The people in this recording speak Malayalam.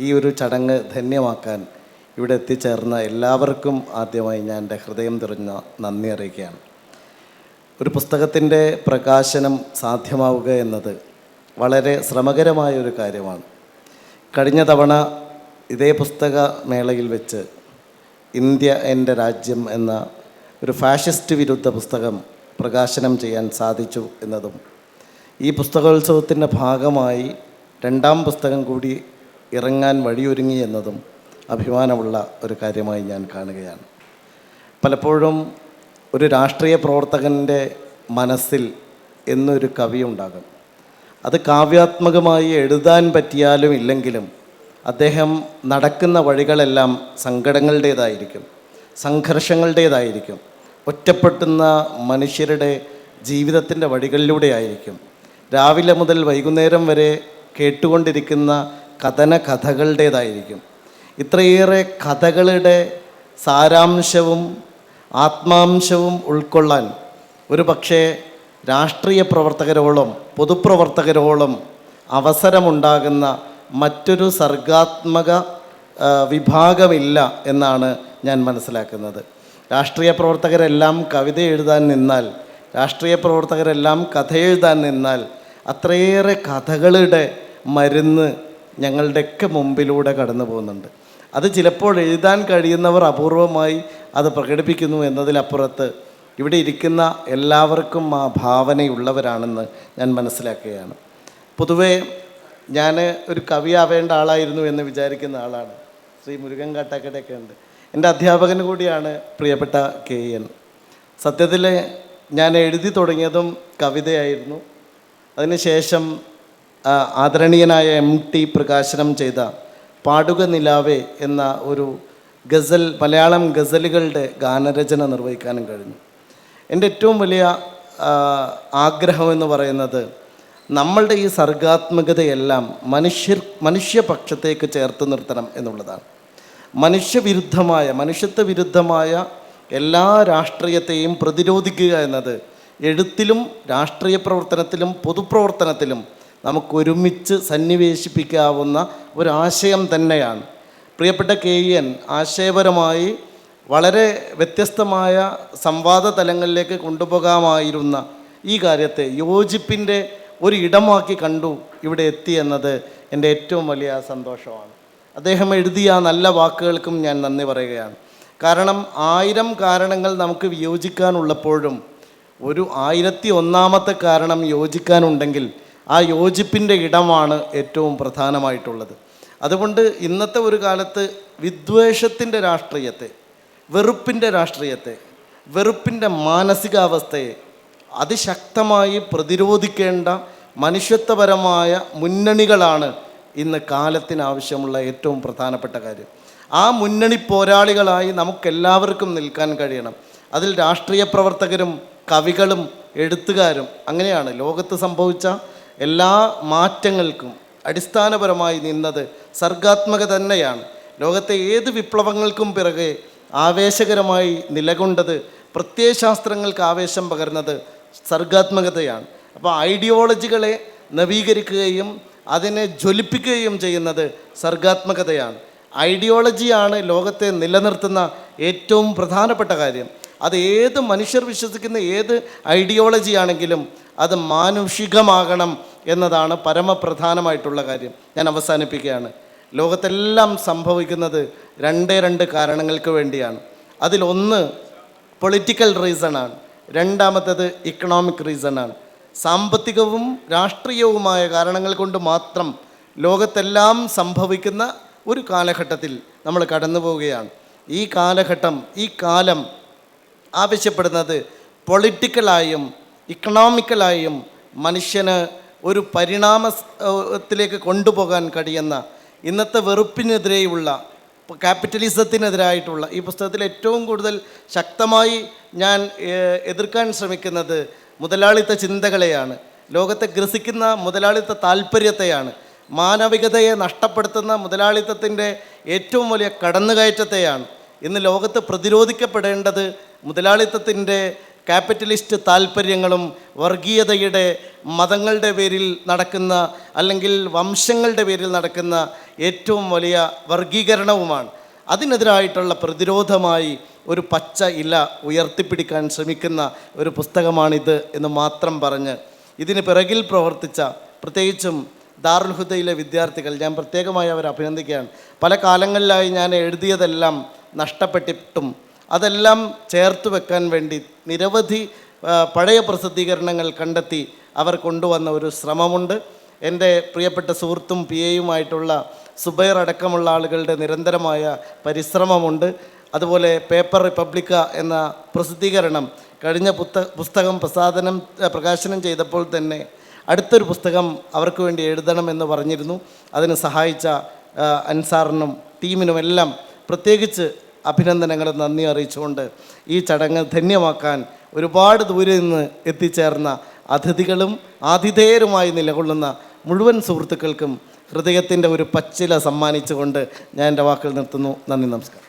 ഈ ഒരു ചടങ്ങ് ധന്യമാക്കാൻ ഇവിടെ എത്തിച്ചേർന്ന എല്ലാവർക്കും ആദ്യമായി ഞാൻ എന്റെ ഹൃദയം തിറഞ്ഞ നന്ദി അറിയിക്കുകയാണ്. ഒരു പുസ്തകത്തിന്റെ പ്രകാശനം സാധ്യമാവുക എന്നത് വളരെ ശ്രമകരമായ ഒരു കാര്യമാണ്. കഴിഞ്ഞ തവണ ഇതേ പുസ്തക മേളയിൽ വെച്ച് ഇന്ത്യ എന്റെ രാജ്യം എന്ന ഒരു ഫാഷിസ്റ്റ് വിരുദ്ധ പുസ്തകം പ്രകാശനം ചെയ്യാൻ സാധിച്ചു എന്നതും ഈ പുസ്തകോത്സവത്തിന്റെ ഭാഗമായി രണ്ടാം പുസ്തകം കൂടി ഇറങ്ങാൻ വഴിയൊരുങ്ങി എന്നതും അഭിമാനമുള്ള ഒരു കാര്യമായി ഞാൻ കാണുകയാണ്. പലപ്പോഴും ഒരു രാഷ്ട്രീയ പ്രവർത്തകന്റെ മനസ്സിൽ എന്നൊരു കവി ഉണ്ടാകും. അത് കാവ്യാത്മകമായി എഴുതാൻ പറ്റിയാലും ഇല്ലെങ്കിലും അദ്ദേഹം നടക്കുന്ന വഴികളെല്ലാം സങ്കടങ്ങളുടേതായിരിക്കും സംഘർഷങ്ങളുടേതായിരിക്കും ഒറ്റപ്പെട്ടുന്ന മനുഷ്യരുടെ ജീവിതത്തിന്റെ വഴികളിലൂടെ ആയിരിക്കും രാവിലെ മുതൽ വൈകുന്നേരം വരെ കേട്ടുകൊണ്ടിരിക്കുന്ന കഥന കഥകളുടേതായിരിക്കും ഇത്രയേറെ കഥകളുടെ സാരാംശവും ആത്മാംശവും ഉൾക്കൊള്ളാൻ ഒരു പക്ഷേ രാഷ്ട്രീയ പ്രവർത്തകരോളം പൊതുപ്രവർത്തകരോളം അവസരമുണ്ടാകുന്ന മറ്റൊരു സർഗാത്മക വിഭാഗമില്ല എന്നാണ് ഞാൻ മനസ്സിലാക്കുന്നത്. രാഷ്ട്രീയ പ്രവർത്തകരെല്ലാം കവിത എഴുതാൻ നിന്നാൽ രാഷ്ട്രീയ പ്രവർത്തകരെല്ലാം കഥ എഴുതാൻ നിന്നാൽ അത്രയേറെ കഥകളുടെ മരുന്ന് ഞങ്ങളുടെയൊക്കെ മുമ്പിലൂടെ കടന്നു പോകുന്നുണ്ട്. അത് ചിലപ്പോൾ എഴുതാൻ കഴിയുന്നവർ അപൂർവമായി അത് പ്രകടിപ്പിക്കുന്നു എന്നതിലപ്പുറത്ത് ഇവിടെ ഇരിക്കുന്ന എല്ലാവർക്കും ആ ഭാവനയുള്ളവരാണെന്ന് ഞാൻ മനസ്സിലാക്കുകയാണ്. പൊതുവേ ഞാൻ ഒരു കവിയാവേണ്ട ആളായിരുന്നു എന്ന് വിചാരിക്കുന്ന ആളാണ്. ശ്രീ മുരുകൻ കാട്ടാക്കടയൊക്കെ ഉണ്ട്. എന്റെ അധ്യാപകൻ കൂടിയാണ് പ്രിയപ്പെട്ട കെ. എൻ. സത്യത്തിൽ ഞാൻ എഴുതി തുടങ്ങിയതും കവിതയായിരുന്നു. അതിനുശേഷം ആദരണീയനായ എം ടി പ്രകാശനം ചെയ്ത പാടുക നിലാവേ എന്ന ഒരു ഗസൽ മലയാളം ഗസലുകളുടെ ഗാനരചന നിർവഹിക്കാനും കഴിഞ്ഞു. എന്റെ ഏറ്റവും വലിയ ആഗ്രഹം എന്ന് പറയുന്നത് നമ്മളുടെ ഈ സർഗാത്മകതയെല്ലാം മനുഷ്യർ മനുഷ്യപക്ഷത്തേക്ക് ചേർത്ത് നിർത്തണം എന്നുള്ളതാണ്. മനുഷ്യവിരുദ്ധമായ മനുഷ്യത്വ വിരുദ്ധമായ എല്ലാ രാഷ്ട്രീയത്തെയും പ്രതിരോധിക്കുക എന്നത് എഴുത്തിലും രാഷ്ട്രീയ പ്രവർത്തനത്തിലും പൊതുപ്രവർത്തനത്തിലും നമുക്ക് ഒരുമിച്ച് സന്നിവേശിപ്പിക്കാവുന്ന ഒരാശയം തന്നെയാണ്. പ്രിയപ്പെട്ട കെ. എൻ ആശയപരമായി വളരെ വ്യത്യസ്തമായ സംവാദ തലങ്ങളിലേക്ക് കൊണ്ടുപോകാമായിരുന്ന ഈ കാര്യത്തെ യോജിപ്പിന്റെ ഒരു ഇടമാക്കി കണ്ടു ഇവിടെ എത്തി എന്നത് എന്റെ ഏറ്റവും വലിയ സന്തോഷമാണ്. അദ്ദേഹം എഴുതിയ നല്ല വാക്കുകൾക്കും ഞാൻ നന്ദി പറയുകയാണ്. കാരണം ആയിരം കാരണങ്ങൾ നമുക്ക് വിയോജിക്കാനുള്ളപ്പോഴും ഒരു ആയിരത്തി ഒന്നാമത്തെ കാരണം യോജിക്കാനുണ്ടെങ്കിൽ ആ യോജിപ്പിന്റെ ഇടമാണ് ഏറ്റവും പ്രധാനമായിട്ടുള്ളത്. അതുകൊണ്ട് ഇന്നത്തെ ഒരു കാലത്ത് വിദ്വേഷത്തിന്റെ രാഷ്ട്രീയത്തെ വെറുപ്പിന്റെ രാഷ്ട്രീയത്തെ വെറുപ്പിന്റെ മാനസികാവസ്ഥയെ അതിശക്തമായി പ്രതിരോധിക്കേണ്ട മനുഷ്യത്വപരമായ മുന്നണികളാണ് ഇന്ന് കാലത്തിന് ആവശ്യമുള്ള ഏറ്റവും പ്രധാനപ്പെട്ട കാര്യം. ആ മുന്നണി പോരാളികളായി നമുക്കെല്ലാവർക്കും നിൽക്കാൻ കഴിയണം. അതിൽ രാഷ്ട്രീയ പ്രവർത്തകരും കവികളും എഴുത്തുകാരും അങ്ങനെയാണ്. ലോകത്ത് സംഭവിച്ച എല്ലാ മാറ്റങ്ങൾക്കും അടിസ്ഥാനപരമായി നിന്നത് സർഗാത്മക തന്നെയാണ്. ലോകത്തെ ഏത് വിപ്ലവങ്ങൾക്കും പിറകെ ആവേശകരമായി നിലകൊണ്ടത് പ്രത്യയശാസ്ത്രങ്ങൾക്ക് ആവേശം പകർന്നത് സർഗാത്മകതയാണ്. അപ്പോൾ ഐഡിയോളജികളെ നവീകരിക്കുകയും അതിനെ ജ്വലിപ്പിക്കുകയും ചെയ്യുന്നത് സർഗാത്മകതയാണ്. ഐഡിയോളജിയാണ് ലോകത്തെ നിലനിർത്തുന്ന ഏറ്റവും പ്രധാനപ്പെട്ട കാര്യം. അത് ഏത് മനുഷ്യർ വിശ്വസിക്കുന്ന ഏത് ഐഡിയോളജി ആണെങ്കിലും അത് മാനുഷികമാകണം എന്നതാണ് പരമപ്രധാനമായിട്ടുള്ള കാര്യം. ഞാൻ അവസാനിപ്പിക്കുകയാണ്. ലോകത്തെല്ലാം സംഭവിക്കുന്നത് രണ്ടേ രണ്ട് കാരണങ്ങൾക്ക് വേണ്ടിയാണ്. അതിലൊന്ന് പൊളിറ്റിക്കൽ റീസണാണ് രണ്ടാമത്തേത് ഇക്കണോമിക് റീസണാണ് സാമ്പത്തികവും രാഷ്ട്രീയവുമായ കാരണങ്ങൾ കൊണ്ട് മാത്രം ലോകത്തെല്ലാം സംഭവിക്കുന്ന ഒരു കാലഘട്ടത്തിൽ നമ്മൾ കടന്നു പോവുകയാണ്. ഈ കാലഘട്ടം ഈ കാലം ആവശ്യപ്പെടുന്നത് പൊളിറ്റിക്കലായും ഇക്കണോമിക്കലായും മനുഷ്യന് ഒരു പരിണാമത്തിലേക്ക് കൊണ്ടുപോകാൻ കഴിയുന്ന ഇന്നത്തെ വെറുപ്പിനെതിരെയുള്ള ക്യാപിറ്റലിസത്തിനെതിരായിട്ടുള്ള ഈ പുസ്തകത്തിൽ ഏറ്റവും കൂടുതൽ ശക്തമായി ഞാൻ എതിർക്കാൻ ശ്രമിക്കുന്നത് മുതലാളിത്ത ചിന്തകളെയാണ്. ലോകത്തെ ഗ്രസിക്കുന്ന മുതലാളിത്ത താല്പര്യത്തെയാണ്. മാനവികതയെ നഷ്ടപ്പെടുത്തുന്ന മുതലാളിത്തത്തിന്റെ ഏറ്റവും വലിയ കടന്നുകയറ്റത്തെയാണ്. ഇന്ന് ലോകത്ത് പ്രതിരോധിക്കപ്പെടേണ്ടത് മുതലാളിത്തത്തിന്റെ ക്യാപിറ്റലിസ്റ്റ് താല്പര്യങ്ങളും വർഗീയതയുടെ മതങ്ങളുടെ പേരിൽ നടക്കുന്ന അല്ലെങ്കിൽ വംശങ്ങളുടെ പേരിൽ നടക്കുന്ന ഏറ്റവും വലിയ വർഗീകരണവുമാണ്. അതിനെതിരായിട്ടുള്ള പ്രതിരോധമായി ഒരു പച്ച ഇല ഉയർത്തിപ്പിടിക്കാൻ ശ്രമിക്കുന്ന ഒരു പുസ്തകമാണിത് എന്ന് മാത്രം പറഞ്ഞ് ഇതിന് പിറകിൽ പ്രവർത്തിച്ച പ്രത്യേകിച്ചും ദാറുൽ ഹുദയിലെ വിദ്യാർത്ഥികൾ ഞാൻ പ്രത്യേകമായി അവരെ അഭിനന്ദിക്കുകയാണ്. പല കാലങ്ങളിലായി ഞാൻ എഴുതിയതെല്ലാം നഷ്ടപ്പെട്ടിട്ടും അതെല്ലാം ചേർത്ത് വെക്കാൻ വേണ്ടി നിരവധി പഴയ പ്രസിദ്ധീകരണങ്ങൾ കണ്ടെത്തി അവർ കൊണ്ടുവന്ന ഒരു ശ്രമമുണ്ട്. എന്റെ പ്രിയപ്പെട്ട സുഹൃത്തും പി എയുമായിട്ടുള്ള സുബൈർ അടക്കമുള്ള ആളുകളുടെ നിരന്തരമായ പരിശ്രമമുണ്ട്. അതുപോലെ പേപ്പർ റിപ്പബ്ലിക്ക എന്ന പ്രസിദ്ധീകരണം കഴിഞ്ഞ പുസ്ത പുസ്തകം പ്രസാദനം പ്രകാശനം ചെയ്തപ്പോൾ തന്നെ അടുത്തൊരു പുസ്തകം അവർക്ക് വേണ്ടി എഴുതണമെന്ന് പറഞ്ഞിരുന്നു. അതിന് സഹായിച്ച അൻസാറിനും ടീമിനുമെല്ലാം പ്രത്യേകിച്ച് അഭിനന്ദനങ്ങളും നന്ദി അറിയിച്ചുകൊണ്ട് ഈ ചടങ്ങ് ധന്യമാക്കാൻ ഒരുപാട് ദൂരെ നിന്ന് എത്തിച്ചേർന്ന അതിഥികളും ആതിഥേയരുമായി നിലകൊള്ളുന്ന മുഴുവൻ സുഹൃത്തുക്കൾക്കും ഹൃദയത്തിന്റെ ഒരു പച്ചില സമ്മാനിച്ചുകൊണ്ട് ഞാൻ എന്റെ വാക്കുകൾ നിർത്തുന്നു. നന്ദി നമസ്കാരം.